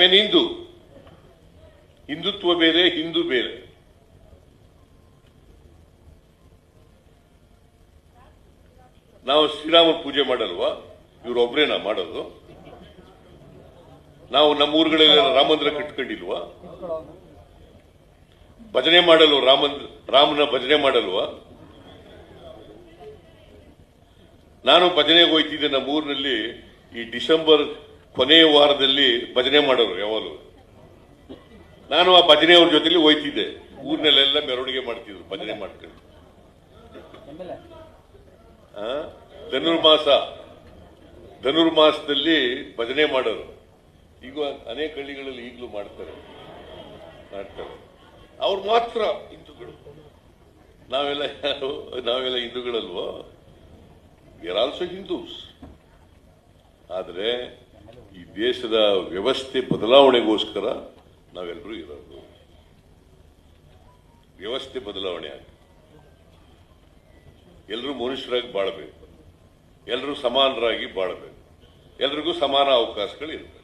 ಮೀನ್ ಹಿಂದೂ ಹಿಂದುತ್ವ ಬೇರೆ, ಹಿಂದೂ ಬೇರೆ. ನಾವು ಶ್ರೀರಾಮ ಪೂಜೆ ಮಾಡಲ್ವಾ? ಇವ್ರೊಬ್ರೇನಾ ಮಾಡೋದು. ನಾವು ನಮ್ಮ ಊರುಗಳಲ್ಲಿ ರಾಮ ಮಂದಿರ ಕಟ್ಕೊಂಡಿಲ್ವಾ? ಭಜನೆ ಮಾಡಲು ರಾಮನ್ ರಾಮನ ಭಜನೆ ಮಾಡಲ್ವಾ? ನಾನು ಭಜನೆಗೆ ಹೋಯ್ತಿದ್ದೆ ನಮ್ಮ ಊರಿನಲ್ಲಿ ಈ ಡಿಸೆಂಬರ್ ಕೊನೆಯ ವಾರದಲ್ಲಿ ಭಜನೆ ಮಾಡೋರು ಯಾವಾಗಲೂ. ನಾನು ಆ ಭಜನೆ ಅವ್ರ ಜೊತೆಲಿ ಹೋಯ್ತಿದ್ದೆ. ಊರಿನಲ್ಲೆಲ್ಲ ಮೆರವಣಿಗೆ ಮಾಡ್ತಿದ್ರು, ಭಜನೆ ಮಾಡ್ಕೊಂಡು? ಧನುರ್ಮಾಸ. ಧನುರ್ಮಾಸದಲ್ಲಿ ಭಜನೆ ಮಾಡೋರು. ಈಗ ಅನೇಕ ಹಳ್ಳಿಗಳಲ್ಲಿ ಈಗಲೂ ಮಾಡ್ತಾರೆ. ಮಾಡ್ತಾರೆ. ಅವ್ರು ಮಾತ್ರ ಹಿಂದೂಗಳು. ನಾವೆಲ್ಲ ಯಾರು, ನಾವೆಲ್ಲ ಹಿಂದೂಗಳಲ್ವೋ? ಆರ್ ಆಲ್ಸೋ ಹಿಂದೂಸ್ ಆದರೆ ಈ ದೇಶದ ವ್ಯವಸ್ಥೆ ಬದಲಾವಣೆಗೋಸ್ಕರ ನಾವೆಲ್ಲರೂ ಇರೋದು. ವ್ಯವಸ್ಥೆ ಬದಲಾವಣೆ ಆಗಿ ಎಲ್ಲರೂ ಮನುಷ್ಯರಾಗಿ ಬಾಳಬೇಕು. ಎಲ್ಲರೂ ಸಮಾನರಾಗಿ ಬಾಳಬೇಕು. ಎಲ್ರಿಗೂ ಸಮಾನ ಅವಕಾಶಗಳು ಇರಬೇಕು